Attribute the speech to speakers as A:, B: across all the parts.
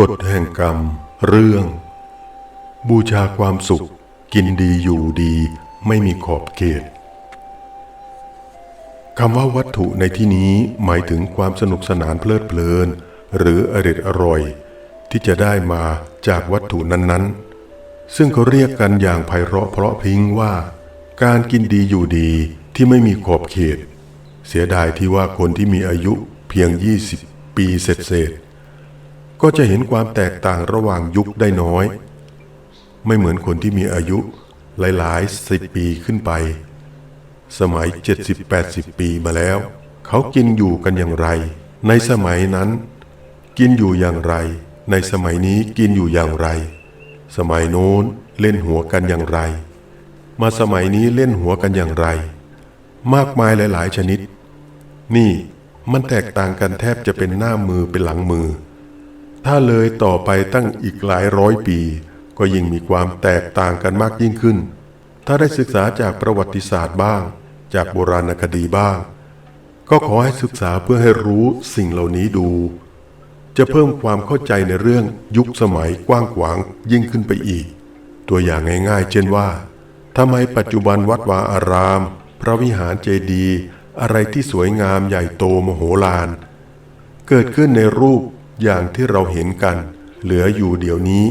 A: กฎแห่งกรรม เรื่อง บูชาความสุข กินดีอยู่ดีไม่มีขอบเขตคำว่าวัตถุในที่นี้หมายถึงความสนุกสนานเพลิดเพลิน หรืออร็ดอร่อย ที่จะได้มาจากวัตถุนั้นๆ ซึ่งเขาเรียกกันอย่างไพเราะเพราะพิงว่า การกินดีอยู่ดีที่ไม่มีขอบเขต เสียดายที่ว่าคนที่มีอายุเพียง 20 ปีเศษ ก็จะเห็นความแตกต่างระหว่างยุคได้น้อย ไม่เหมือนคนที่มีอายุหลายๆสิบปีขึ้นไป สมัย 70-80 ปีมาแล้ว เขากินอยู่กันอย่างไร ในสมัยนั้น กินอยู่อย่างไร ในสมัยนี้กินอยู่อย่างไร สมัยโน้นเล่นหัวกันอย่างไร มาสมัยนี้เล่นหัวกันอย่างไร มากมายหลาย ๆ ชนิด นี่มันแตกต่างกันแทบจะเป็นหน้ามือเป็นหลังมือ ถ้าเลยต่อไปตั้งอีกหลายร้อยปี ก็ยิ่งมีความแตกต่างกันมากยิ่งขึ้น ถ้าได้ศึกษาจากประวัติศาสตร์บ้าง จากโบราณคดีบ้าง ก็ขอให้ศึกษาเพื่อให้รู้สิ่งเหล่านี้ดู จะเพิ่มความเข้าใจในเรื่องยุคสมัยกว้างขวางยิ่งขึ้นไปอีก ตัวอย่างง่าย ๆ เช่นว่าทำไมปัจจุบันวัดวาอาราม พระวิหารเจดีย์อะไรที่สวยงามใหญ่โตมโหฬารเกิดขึ้นในรูป อย่างที่เราเห็นกัน เหลืออยู่เดี๋ยวนี้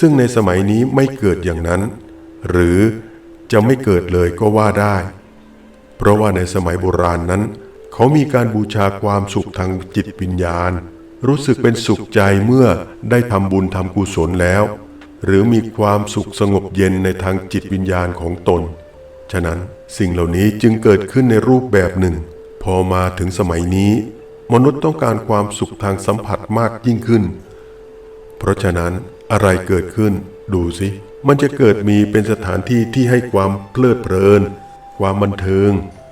A: ซึ่งในสมัยนี้ไม่เกิดอย่างนั้น หรือจะไม่เกิดเลยก็ว่าได้ เพราะว่าในสมัยโบราณนั้น เขามีการบูชาความสุขทางจิตวิญญาณ รู้สึกเป็นสุขใจเมื่อได้ทำบุญทำกุศลแล้ว หรือมีความสุขสงบเย็นในทางจิตวิญญาณของตน ฉะนั้นสิ่งเหล่านี้จึงเกิดขึ้นในรูปแบบหนึ่ง พอมาถึงสมัยนี้ มนุษย์ต้องการความสุขทางสัมผัสมากยิ่งขึ้น เพราะฉะนั้นอะไรเกิดขึ้น ดูสิ มันจะเกิดมีเป็นสถานที่ที่ให้ความเพลิดเพลิน ความบันเทิง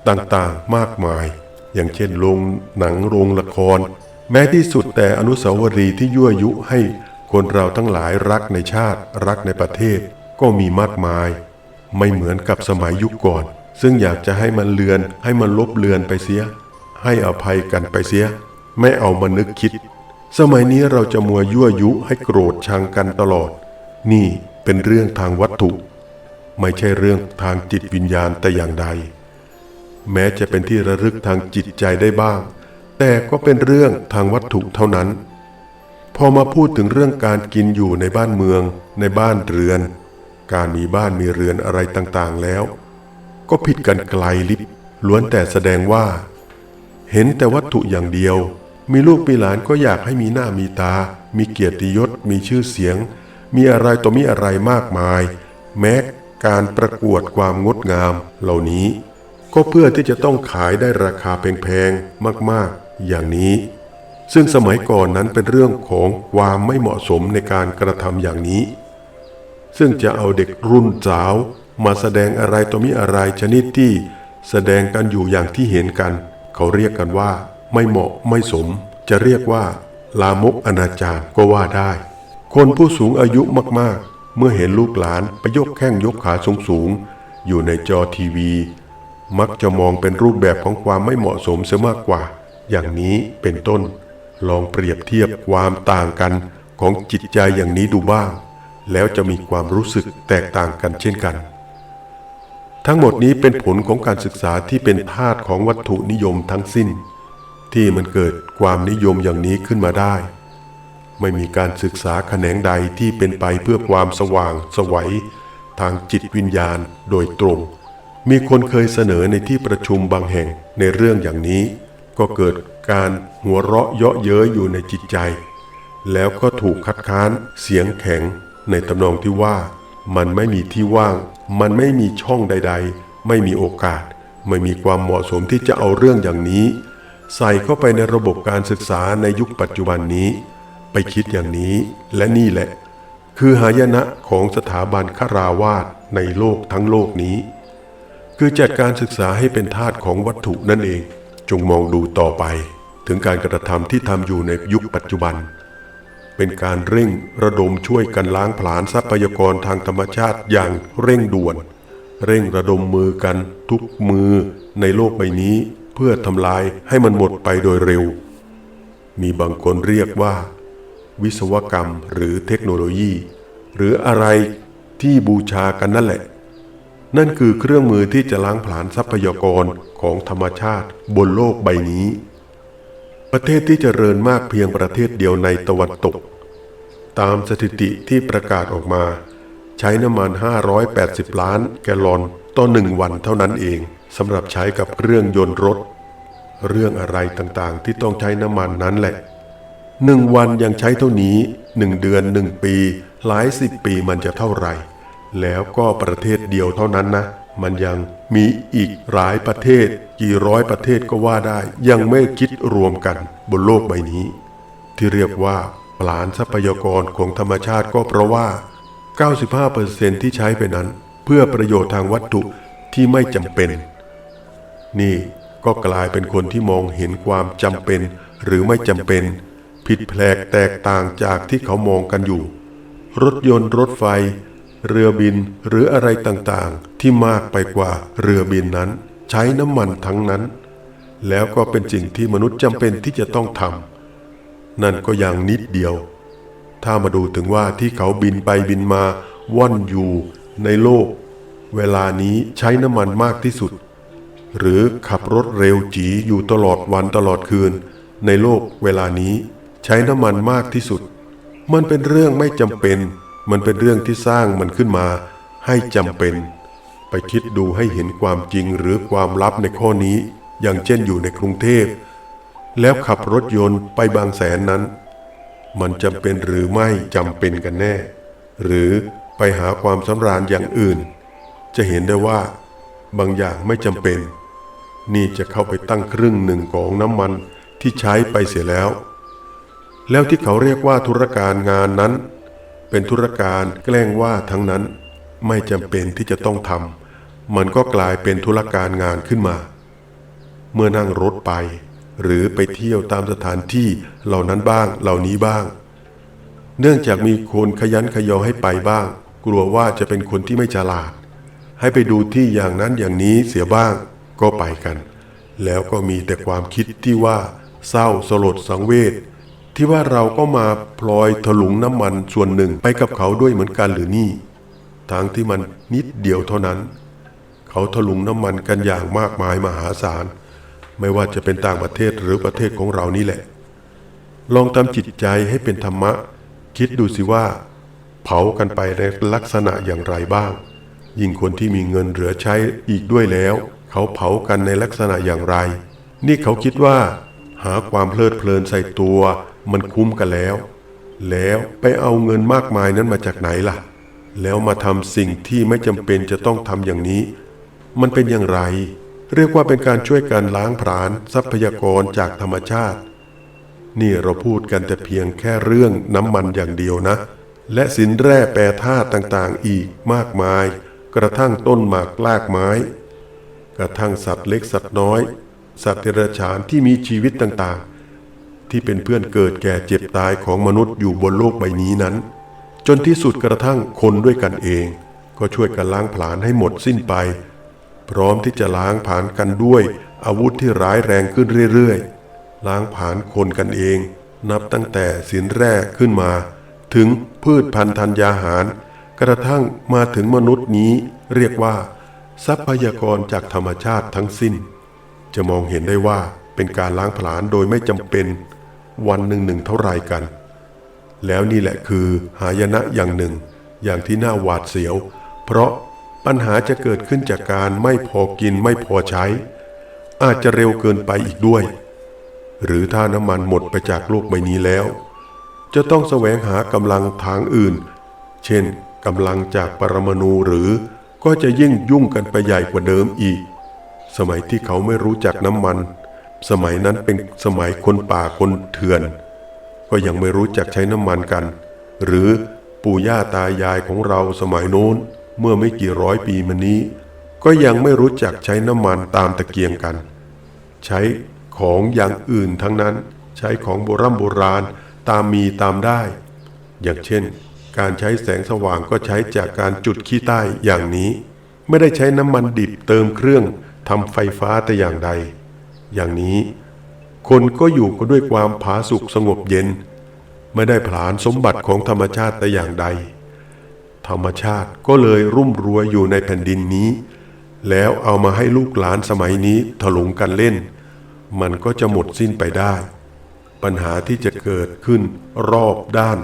A: ต่างๆมากมาย อย่างเช่นโรงหนังโรงละคร แม้ที่สุดแต่อนุสาวรีย์ที่ยั่วยุให้คนเราทั้งหลายรักในชาติ รักในประเทศ ก็มีมากมาย ไม่เหมือนกับสมัยยุคก่อน ซึ่งอยากจะให้มันเลือนให้มันลบเลือนไปเสีย ให้อภัยกันไปเสีย ไม่เอามานึกคิด สมัยนี้เราจะมัวยั่วยุให้โกรธชังกันตลอด นี่เป็นเรื่องทางวัตถุ ไม่ใช่เรื่องทางจิตวิญญาณแต่อย่างใด แม้จะเป็นที่ระลึกทางจิตใจได้บ้าง แต่ก็เป็นเรื่องทางวัตถุเท่านั้น พอมาพูดถึงเรื่องการกินอยู่ในบ้านเมือง ในบ้านเรือน การมีบ้านมีเรือนอะไรต่างๆแล้ว ก็ผิดกันไกลลิบล้วนแต่แสดงว่า เห็นแต่วัตถุอย่างเดียว มีลูกมีหลานก็อยากให้มีหน้ามีตา มีเกียรติยศ มีชื่อเสียง มีอะไรต่อมีอะไรมากมาย แม้การประกวดความงดงามเหล่านี้ ก็เพื่อที่จะต้องขายได้ราคาแพงๆมากๆ อย่างนี้ ซึ่งสมัยก่อนนั้นเป็นเรื่องของความไม่เหมาะสมในการกระทำอย่างนี้ ซึ่งจะเอาเด็กรุ่นสาว มาแสดงอะไรต่อมีอะไรชนิดที่แสดงกันอยู่อย่างที่เห็นกัน เขาเรียกกันว่า ไม่เหมาะไม่สม จะเรียกว่า ลามกอนาจารก็ว่าได้ คนผู้สูงอายุมากๆ เมื่อเห็นลูกหลานไปยกแข้งยกขาสูงๆ อยู่ในจอทีวี มักจะมองเป็นรูปแบบของความไม่เหมาะสมเสียมากกว่า อย่างนี้เป็นต้น ลองเปรียบเทียบความต่างกันของจิตใจอย่างนี้ดูบ้าง แล้วจะมีความรู้สึกแตกต่างกันเช่นกัน ทั้งหมดนี้เป็นผลของการศึกษาที่เป็นธาตุของวัตถุนิยมทั้งสิ้น ที่มันเกิดความนิยมอย่างนี้ขึ้นมาได้ ไม่มีการศึกษาแขนงใดที่เป็นไปเพื่อความสว่างสวัยทางจิตวิญญาณโดยตรง มีคนเคยเสนอในที่ประชุมบางแห่งในเรื่องอย่างนี้ ก็เกิดการหัวเราะเยาะเย้ยอยู่ในจิตใจ แล้วก็ถูกคัดค้านเสียงแข็งในตำนองที่ว่า มันไม่มีที่ว่าง มันไม่มีช่องใด ๆ ไม่มีโอกาส ไม่มีความเหมาะสมที่จะเอาเรื่องอย่างนี้ ใส่เข้าไปในระบบการศึกษาในยุคปัจจุบันนี้ ไปคิดอย่างนี้และนี่แหละ คือหายนะของสถาบันคาราวาสในโลกทั้งโลกนี้ คือจัดการศึกษาให้เป็นธาตุของวัตถุนั่นเอง จงมองดูต่อไป ถึงการกระทำที่ทำอยู่ในยุคปัจจุบัน เป็นการเร่งระดมช่วยกันล้างผลาญทรัพยากรทางธรรมชาติอย่างเร่งด่วน เร่งระดมมือกันทุกมือในโลกใบนี้ เพื่อทำลายให้มันหมดไปโดยเร็ว มีบางคนเรียกว่า วิศวกรรมหรือเทคโนโลยี หรืออะไรที่บูชากันนั่นแหละ นั่นคือเครื่องมือที่จะล้างผลาญทรัพยากรของธรรมชาติบนโลกใบนี้ประเทศที่เจริญมากเพียงประเทศเดียวในตะวันตก ตามสถิติที่ประกาศออกมา ใช้น้ำมัน 580 ล้านแกลลอนต่อหนึ่งวันเท่านั้นเองสำหรับใช้กับเครื่องยนต์รถ เรื่องอะไรต่างๆ ที่ต้องใช้น้ำมันนั้นแหละหนึ่งวันยังใช้เท่านี้หนึ่งเดือนหนึ่งปี หลายสิบปีมันจะเท่าไหร่ แล้วก็ประเทศเดียวเท่านั้นนะ มันยังมีอีกหลายประเทศ กี่ร้อยประเทศก็ว่าได้ ยังไม่คิดรวมกันบนโลกใบนี้ ที่เรียกว่า ปลานทรัพยากรของธรรมชาติก็เพราะว่า 95%ที่ใช้ไปนั้น เพื่อประโยชน์ทางวัตถุที่ไม่จำเป็น นี่ก็กลายเป็นคนที่มองเห็นความจำเป็นหรือไม่จำเป็น ผิดแผกแตกต่างจากที่เขามองกันอยู่ รถยนต์รถไฟ เรือบินหรืออะไรต่างๆ ที่มากไปกว่าเรือบินนั้น ใช้น้ำมันทั้งนั้น แล้วก็เป็นสิ่งที่มนุษย์จำเป็นที่จะต้องทำ นั่นก็อย่างนิดเดียว ถ้ามาดูถึงว่าที่เขาบินไปบินมาว่อนอยู่ในโลก เวลานี้ใช้น้ำมันมากที่สุด หรือขับรถเร็วจีอยู่ตลอดวันตลอดคืน ในโลกเวลานี้ใช้น้ำมันมากที่สุด มันเป็นเรื่องไม่จำเป็น มันเป็นเรื่องที่สร้างมันขึ้นมาให้จำเป็น ไปคิดดูให้เห็นความจริงหรือความลับในข้อนี้ อย่างเช่นอยู่ในกรุงเทพ แล้วขับรถยนต์ไปบางแสนนั้น มันจำเป็นหรือไม่จำเป็นกันแน่ หรือไปหาความสำราญอย่างอื่น จะเห็นได้ว่า บางอย่างไม่จำเป็น นี่จะเข้าไปตั้งครึ่งหนึ่งของน้ำมันที่ใช้ไปเสียแล้ว แล้วที่เขาเรียกว่าธุรการงานนั้น เป็นธุรการแกล้งว่าทั้งนั้นไม่จำเป็นที่จะต้องทำมันก็กลายเป็นธุรการงานขึ้นมา เมื่อนั่งรถไป หรือไปเที่ยวตามสถานที่เหล่านั้นบ้างเหล่านี้บ้าง เนื่องจากมีคนขยันขยอให้ไปบ้าง กลัวว่าจะเป็นคนที่ไม่ฉลาด ให้ไปดูที่อย่างนั้นอย่างนี้เสียบ้างก็ไปกัน แล้วก็มีแต่ความคิดที่ว่าเศร้าสลดสังเวชที่ว่าเราก็มาพลอยถลุงน้ำมันส่วนหนึ่งไปกับเขาด้วยเหมือนกันหรือนี่ทั้งที่มันนิดเดียวเท่านั้น เขาถลุงน้ำมันกันอย่างมากมายมหาศาล ไม่ว่าจะเป็นต่างประเทศหรือประเทศของเรานี่แหละ ลองทำจิตใจให้เป็นธรรมะ คิดดูสิว่า เผากันไปในลักษณะอย่างไรบ้าง ยิ่งคนที่มีเงินเหลือใช้อีกด้วยแล้ว เขาเผากันในลักษณะอย่างไร นี่เขาคิดว่า หาความเพลิดเพลินใส่ตัว มันคุ้มกันแล้ว แล้วไปเอาเงินมากมายนั้นมาจากไหนล่ะ แล้วมาทำสิ่งที่ไม่จำเป็นจะต้องทำอย่างนี้ มันเป็นอย่างไร เรียกว่าเป็นการช่วยการล้างผลาญทรัพยากรจากธรรมชาติ นี่เราพูดกันแต่เพียงแค่เรื่องน้ำมันอย่างเดียวนะ และสินแร่แปรธาตุต่างๆ อีกมากมาย กระทั่งต้นหมากลากไม้ กระทั่งสัตว์เล็กสัตว์น้อย สัตว์เดรัจฉานที่มีชีวิตต่างๆ ที่เป็นเพื่อนเกิดแก่เจ็บตายของมนุษย์อยู่บนโลกใบนี้นั้น จนที่สุดกระทั่งคนด้วยกันเอง ก็ช่วยกันล้างผลาญให้หมดสิ้นไป พร้อมที่จะล้างผลาญกันด้วย อาวุธที่ร้ายแรงขึ้นเรื่อยๆ ล้างผลาญคนกันเอง นับตั้งแต่สินแร่ขึ้นมา ถึงพืชพันธัญญาหาร กระทั่งมาถึงมนุษย์นี้เรียกว่า ทรัพยากรจากธรรมชาติทั้งสิ้น จะมองเห็นได้ว่าเป็นการล้างผลาญโดยไม่จำเป็นวันหนึ่งหนึ่งเท่าไรกัน แล้วนี่แหละคือหายนะอย่างหนึ่ง อย่างที่น่าหวาดเสียว เพราะ ปัญหาจะเกิดขึ้นจากการไม่พอกินไม่พอใช้ อาจจะเร็วเกินไปอีกด้วย หรือถ้าน้ำมันหมดไปจากโลกใบนี้แล้ว จะต้องแสวงหากำลังทางอื่น เช่นกำลังจากปรมาณูหรือก็จะยิ่งยุ่งกันไปใหญ่กว่าเดิมอีก สมัยที่เขาไม่รู้จักน้ำมัน สมัยนั้นเป็นสมัยคนป่าคนเถื่อน ก็ยังไม่รู้จักใช้น้ำมันกัน หรือปู่ย่าตายายของเราสมัยโน้น เมื่อไม่กี่ร้อยปีมานี้ ก็ยังไม่รู้จักใช้น้ำมันตามตะเกียงกัน ใช้ของอย่างอื่นทั้งนั้น ใช้ของโบราณโบราณตามมีตามได้ อย่างเช่น การใช้แสงสว่างก็ใช้จากการจุดขี้ใต้อย่างนี้ ไม่ได้ใช้น้ำมันดิบเติมเครื่องทำไฟฟ้าแต่อย่างใด อย่างนี้ คนก็อยู่กันด้วยความผาสุกสงบเย็น ไม่ได้ผลานสมบัติของธรรมชาติแต่อย่างใด ธรรมชาติก็เลยรุ่มรวยอยู่ในแผ่นดินนี้ แล้วเอามาให้ลูกหลานสมัยนี้ถลุงกันเล่น มันก็จะหมดสิ้นไปได้ ปัญหาที่จะเกิดขึ้นรอบด้าน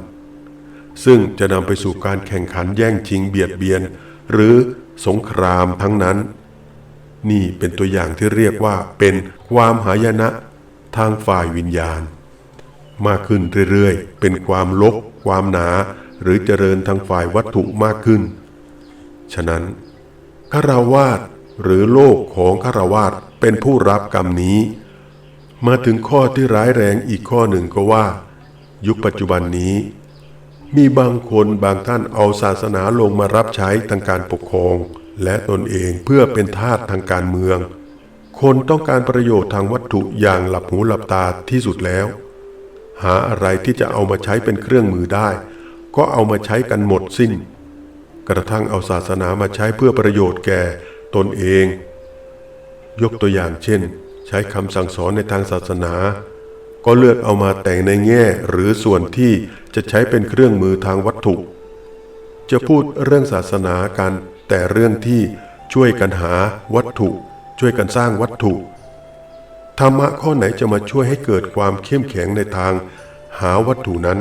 A: ซึ่งจะนำไปสู่การแข่งขันแย่งชิงเบียดเบียน หรือสงครามทั้งนั้น นี่เป็นตัวอย่างที่เรียกว่าเป็นความหายนะทางฝ่ายวิญญาณ มากขึ้นเรื่อยๆ เป็นความลก ความหนา หรือเจริญทางฝ่ายวัตถุมากขึ้น ฉะนั้นคาราวาสหรือโลกของคาราวาสเป็นผู้รับกรรมนี้ มาถึงข้อที่ร้ายแรงอีกข้อหนึ่งก็ว่า ยุคปัจจุบันนี้ มีบางคนบางท่านเอาศาสนาลงมารับใช้ทางการปกครอง และตนเองเพื่อเป็นทาสทางการเมือง คนต้องการประโยชน์ทางวัตถุอย่างหลับหูหลับตาที่สุดแล้ว หาอะไรที่จะเอามาใช้เป็นเครื่องมือได้ ก็เอามาใช้กันหมดสิ้น กระทั่งเอาศาสนามาใช้เพื่อประโยชน์แก่ตนเอง ยกตัวอย่างเช่น ใช้คำสั่งสอนในทางศาสนา ก็เลือกเอามาแต่งในแง่หรือส่วนที่จะใช้เป็นเครื่องมือทางวัตถุ จะพูดเรื่องศาสนากันแต่เรื่องที่ช่วยกันหาวัตถุ ช่วยกันสร้างวัตถุธรรมะข้อไหนจะมาช่วยให้เกิดความเข้มแข็งในทางหาวัตถุนั้น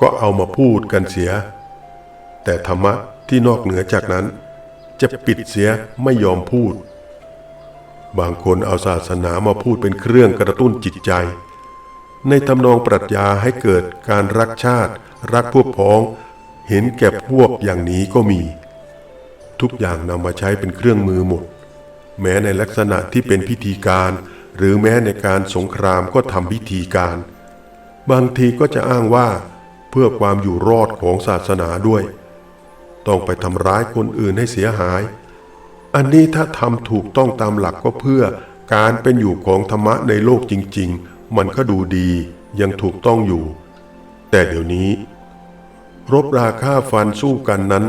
A: ก็เอามาพูดกันเสีย แต่ธรรมะที่นอกเหนือจากนั้น จะปิดเสียไม่ยอมพูด บางคนเอาศาสนามาพูดเป็นเครื่องกระตุ้นจิตใจ ในทำนองปรัชญาให้เกิดการรักชาติ รักพวกพ้อง เห็นแก่พวกอย่างนี้ก็มี ทุกอย่างนำมาใช้เป็นเครื่องมือหมด แม้ในลักษณะที่เป็นพิธีการหรือแม้ในการสงครามก็ทำพิธีการ บางทีก็จะอ้างว่า เพื่อความอยู่รอดของศาสนาด้วย ต้องไปทำร้ายคนอื่นให้เสียหาย อันนี้ถ้าทำถูกต้องตามหลักก็เพื่อการเป็นอยู่ของธรรมะในโลกจริง ๆ มันก็ดูดียังถูกต้องอยู่ แต่เดี๋ยวนี้ รบราฆ่าฟันสู้กันนั้น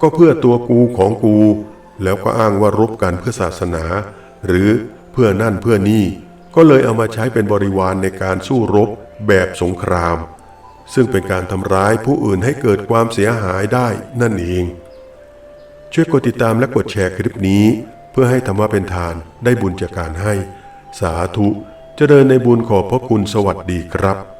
A: ก็เพื่อตัวกูของกู แล้วก็อ้างว่ารบกันเพื่อศาสนา หรือเพื่อนั่นเพื่อนี่ก็เลยเอามาใช้เป็นบริวารในการสู้รบแบบสงคราม ซึ่งเป็นการทำร้ายผู้อื่นให้เกิดความเสียหายได้นั่นเอง ช่วยกดติดตามและกดแชร์คลิปนี้ เพื่อให้ธรรมะเป็นทานได้บุญจากการให้ สาธุเจริญในบุญขอบพระคุณสวัสดีครับ